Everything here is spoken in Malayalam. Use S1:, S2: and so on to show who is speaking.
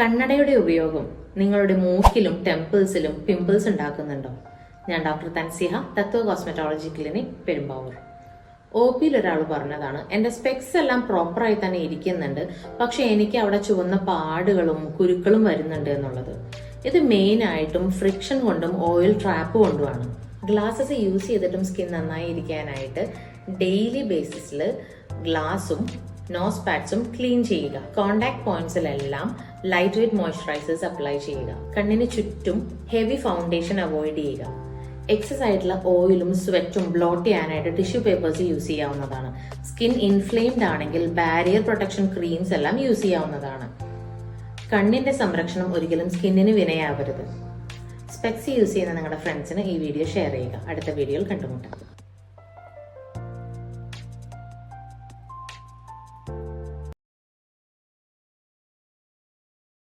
S1: കണ്ണടയുടെ ഉപയോഗം നിങ്ങളുടെ മൂക്കിലും ടെമ്പിൾസിലും പിമ്പിൾസ് ഉണ്ടാക്കുന്നുണ്ടോ? ഞാൻ doctor Tanziha Tatva cosmetology clinic Perumbavoor. O പിയിൽ ഒരാൾ പറഞ്ഞതാണ് എന്റെ സ്പെക്സ് എല്ലാം പ്രോപ്പറായി തന്നെ ഇരിക്കുന്നുണ്ട് പക്ഷെ എനിക്ക് അവിടെ ചുവന്ന പാടുകളും കുരുക്കളും വരുന്നുണ്ട് എന്നുള്ളത്. ഇത് മെയിൻ ആയിട്ടും ഫ്രിക്ഷൻ കൊണ്ടും ഓയിൽ ട്രാപ്പ് കൊണ്ടുമാണ്. ഗ്ലാസസ് യൂസ് ചെയ്തിട്ടും സ്കിൻ നന്നായി ഇരിക്കാനായിട്ട് ഡെയിലി ബേസിസിൽ ഗ്ലാസും നോസ് പാഡ്സും ക്ലീൻ ചെയ്യുക. കോണ്ടാക്ട് പോയിന്റ്സിലെല്ലാം ലൈറ്റ് വെയ്റ്റ് മോയ്സ്ചറൈസേഴ്സ് അപ്ലൈ ചെയ്യുക. കണ്ണിന് ചുറ്റും ഹെവി ഫൗണ്ടേഷൻ അവോയ്ഡ് ചെയ്യുക. എക്സസ് ആയിട്ടുള്ള ഓയിലും സ്വെറ്റും ബ്ലോട്ട് ചെയ്യാനായിട്ട് ടിഷ്യൂ പേപ്പേഴ്സ് യൂസ് ചെയ്യാവുന്നതാണ്. സ്കിൻ ഇൻഫ്ലെയിംഡ് ആണെങ്കിൽ ബാരിയർ പ്രൊട്ടക്ഷൻ ക്രീംസ് എല്ലാം യൂസ് ചെയ്യാവുന്നതാണ്. കണ്ണിന്റെ സംരക്ഷണം ഒരിക്കലും സ്കിന്നിന് വിനയാവരുത്. സ്പെക്സ് യൂസ് ചെയ്യുന്ന നിങ്ങളുടെ ഫ്രണ്ട്സിന് ഈ വീഡിയോ ഷെയർ ചെയ്യുക. അടുത്ത വീഡിയോയിൽ കണ്ടുമുട്ടാം.